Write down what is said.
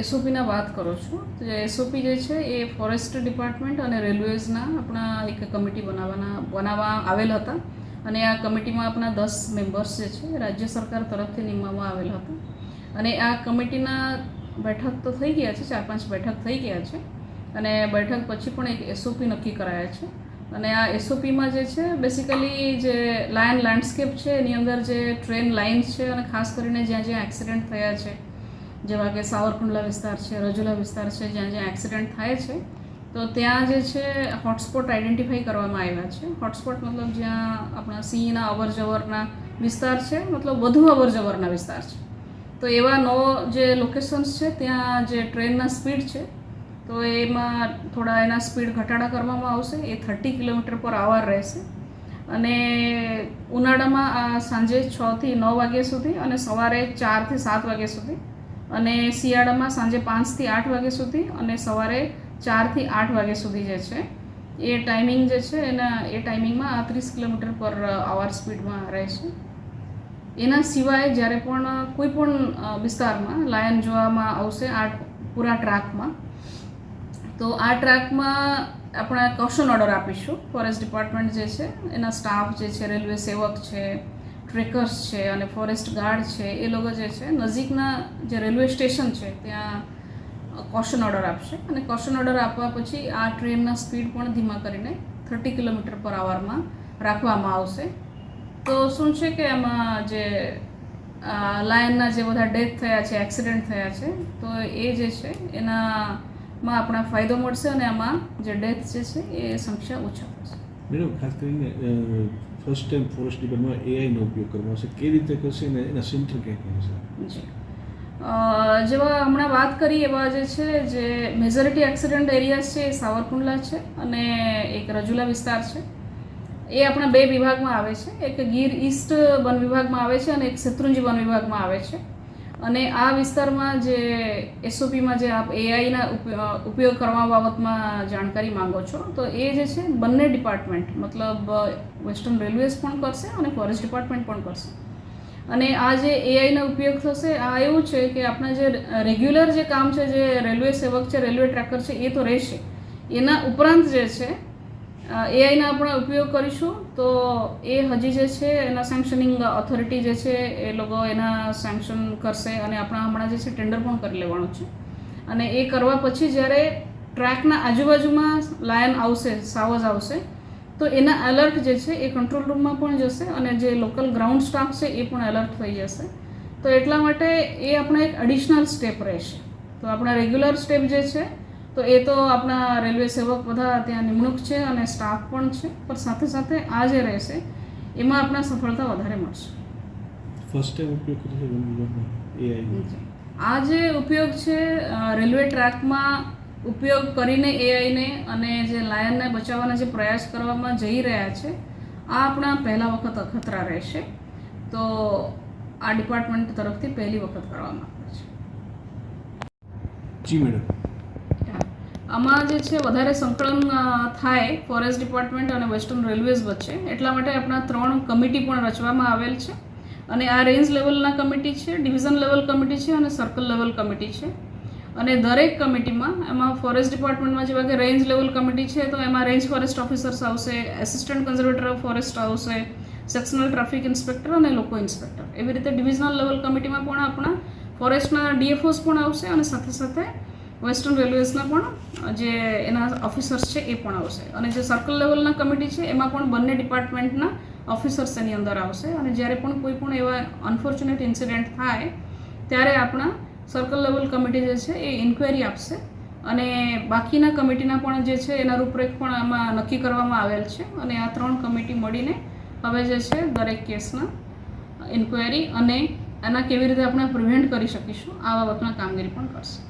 એસઓપીના વાત કરો છો. તો એસઓપી જે છે એ ફોરેસ્ટ ડિપાર્ટમેન્ટ અને રેલવેઝના આપણા એક કમિટી બનાવવાના, બનાવવા આવેલ હતા. અને આ કમિટીમાં આપણા દસ મેમ્બર્સ જે છે, રાજ્ય સરકાર તરફથી નિમવામાં આવેલ હતા. અને આ કમિટીના બેઠક તો થઈ ગયા છે, ચાર પાંચ બેઠક થઈ ગયા છે. અને બેઠક પછી પણ એક એસઓપી નક્કી કરાયા છે. અને આ એસઓપીમાં જે છે બેસિકલી જે લાયન લેન્ડસ્કેપ છે, એની અંદર જે ટ્રેન લાઇન્સ છે અને ખાસ કરીને જ્યાં જ્યાં એક્સિડન્ટ થયા છે જેવા કે સાવરકુંડલા વિસ્તાર છે, રજુલા વિસ્તાર છે, જ્યાં જ્યાં એક્સિડન્ટ થાય છે, તો ત્યાં જે છે હોટસ્પોટ આઈડેન્ટિફાઈ કરવામાં આવ્યા છે. હોટસ્પોટ મતલબ જ્યાં આપણા સિંહના અવર જવરના વિસ્તાર છે, મતલબ વધુ અવર જવરના વિસ્તાર છે. તો એવા નવો જે લોકેશન્સ છે, ત્યાં જે ટ્રેનના સ્પીડ છે, તો એમાં થોડા એના સ્પીડ ઘટાડા કરવામાં આવશે. એ થર્ટી કિલોમીટર પર આવર રહેશે. અને ઉનાળામાં આ સાંજે છથી નવ વાગ્યા સુધી અને સવારે ચારથી સાત વાગ્યા સુધી અને શિયાળામાં સાંજે પાંચથી આઠ વાગ્યા સુધી અને સવારે ચારથી આઠ વાગ્યા સુધી જે છે, એ ટાઈમિંગ જે છે, એના, એ ટાઈમિંગમાં આ ત્રીસ કિલોમીટર પર આવર સ્પીડમાં રહે છે. એના સિવાય જ્યારે પણ કોઈ પણ વિસ્તારમાં લાયન જોવામાં આવશે આ પૂરા ટ્રાકમાં, તો આ ટ્રાકમાં આપણે કૌશન ઓર્ડર આપીશું. ફોરેસ્ટ ડિપાર્ટમેન્ટ જે છે, એના સ્ટાફ જે છે, રેલવે સેવક છે ટ્રેકર્સ છે અને ફોરેસ્ટ ગાર્ડ છે, એ લોકો જે છે, નજીકના જે રેલવે સ્ટેશન છે, ત્યાં કોશન ઓર્ડર આપશે. અને કોશન ઓર્ડર આપવા પછી આ ટ્રેનના સ્પીડ પણ ધીમા કરીને થર્ટી કિલોમીટર પર આવરમાં રાખવામાં આવશે. તો શું છે કે એમાં જે લાયનના જે બધા ડેથ થયા છે, એક્સિડન્ટ થયા છે, તો એ જે છે, એનામાં આપણા ફાયદો મળશે અને આમાં જે ડેથ જે છે, એ સંખ્યા ઓછા થશે. ખાસ કરીને ફર્સ્ટ ટાઈમ ફોરેસ્ટ ડિપાર્ટમેન્ટ એઆઈનો ઉપયોગ કરવામાં આવશે કેવી રીતે કરશે ને એના સેન્ટર ક્યાં ક્યાં હશે? જેવા હમણાં વાત કરી એવા જે છે, જે મેજોરિટી એક્સિડન્ટ એરિયાઝ છે, એ સાવરકુંડલા છે અને એક રજુલા વિસ્તાર છે. એ આપણા બે વિભાગમાં આવે છે. એક ગીર ઈસ્ટ વન વિભાગમાં આવે છે અને એક શત્રુંજી વન વિભાગમાં આવે છે. અને આ વિસ્તારમાં જે એસઓપીમાં જે આપ એઆઈના ઉપયોગ કરવા બાબતમાં જાણકારી માંગો છો, તો એ જે છે બંને ડિપાર્ટમેન્ટ, મતલબ વેસ્ટર્ન રેલવેઝ પણ કરશે અને ફોરેસ્ટ ડિપાર્ટમેન્ટ પણ કરશે. અને આ જે એઆઈનો ઉપયોગ થશે, આ એવું છે કે આપણા જે રેગ્યુલર જે કામ છે, જે રેલવે સેવક છે, રેલવે ટ્રેકર છે, એ તો રહેશે. એના ઉપરાંત જે છે એઆઈના આપણે ઉપયોગ કરીશું, તો એ હજી જે છે, એના સેન્કશનિંગ ઓથોરિટી જે છે, એ લોકો એના સેન્કશન કરશે અને આપણા હમણાં જે છે ટેન્ડર પણ કરી લેવાનું છે. અને એ કરવા પછી જ્યારે ટ્રેકના આજુબાજુમાં લાયન આવશે, સાવજ આવશે, તો એના એલર્ટ જે છે, એ કંટ્રોલ રૂમમાં પણ જશે અને જે લોકલ ગ્રાઉન્ડ સ્ટાફ છે, એ પણ એલર્ટ થઈ જશે. તો એટલા માટે એ આપણે એક એડિશનલ સ્ટેપ રહેશે. તો આપણા રેગ્યુલર સ્ટેપ જે છે તો એ તો આપણા રેલવે સેવક બધા ત્યાં નિમણૂક છે અને સ્ટાફ પણ છે પણ સાથે સાથે આ જે રહેશે એમાં આપણા સફળતા વધારે મળશે. ફર્સ્ટ ટાઈમ ઉપયોગ વન એઆઈ આ જે ઉપયોગ છે રેલવે ટ્રેકમાં ઉપયોગ કરીને એઆઈને અને જે લાયનને બચાવવાના જે પ્રયાસ કરવામાં જઈ રહ્યા છે આ આપણા પહેલા વખત અખતરા રહેશે. તો આ ડિપાર્ટમેન્ટ તરફથી પહેલી વખત કરવામાં આવે છે. જી મેડમ. આમાં જે છે, વધારે સંકલન થાય ફોરેસ્ટ ડિપાર્ટમેન્ટ અને વેસ્ટર્ન રેલવેઝ વચ્ચે. એટલા માટે આપણા ત્રણ કમિટી પણ રચવામાં આવેલ છે. અને આ રેન્જ લેવલના કમિટી છે ડિવિઝન લેવલ કમિટી છે અને સર્કલ લેવલ કમિટી છે. અને દરેક કમિટીમાં એમાં ફોરેસ્ટ ડિપાર્ટમેન્ટમાં જેવા કે રેન્જ લેવલ કમિટી છે, તો એમાં રેન્જ ફોરેસ્ટ ઓફિસર્સ આવશે એસિસ્ટન્ટ કન્ઝર્વેટર ઓફ ફોરેસ્ટ આવશે સેક્શનલ ટ્રાફિક ઇન્સ્પેક્ટર અને લોકો ઇન્સ્પેક્ટર એવી રીતે ડિવિઝનલ લેવલ કમિટીમાં પણ આપણા ફોરેસ્ટના ડીએફઓસ પણ આવશે અને સાથે સાથે વેસ્ટર્ન રેલવેઝના પણ, જે એના ઓફિસર્સ છે એ પણ આવશે. અને જે સર્કલ લેવલના કમિટી છે, એમાં પણ બંને ડિપાર્ટમેન્ટના ઓફિસર્સ એની અંદર આવશે. અને જ્યારે પણ કોઈ પણ એવા અનફોર્ચ્યુનેટ ઇન્સિડન્ટ થાય, ત્યારે આપણા સર્કલ લેવલ કમિટી જે છે એ ઇન્ક્વાયરી આપશે. અને બાકીના કમિટીના પણ જે છે, એના રૂપરેખ પણ આમાં નક્કી કરવામાં આવેલ છે. અને આ ત્રણ કમિટી મળીને હવે જે છે, દરેક કેસના ઇન્ક્વાયરી અને એના કેવી રીતે આપણે પ્રિવેન્ટ કરી શકીશું, આ બાબતના કામગીરી પણ કરશે.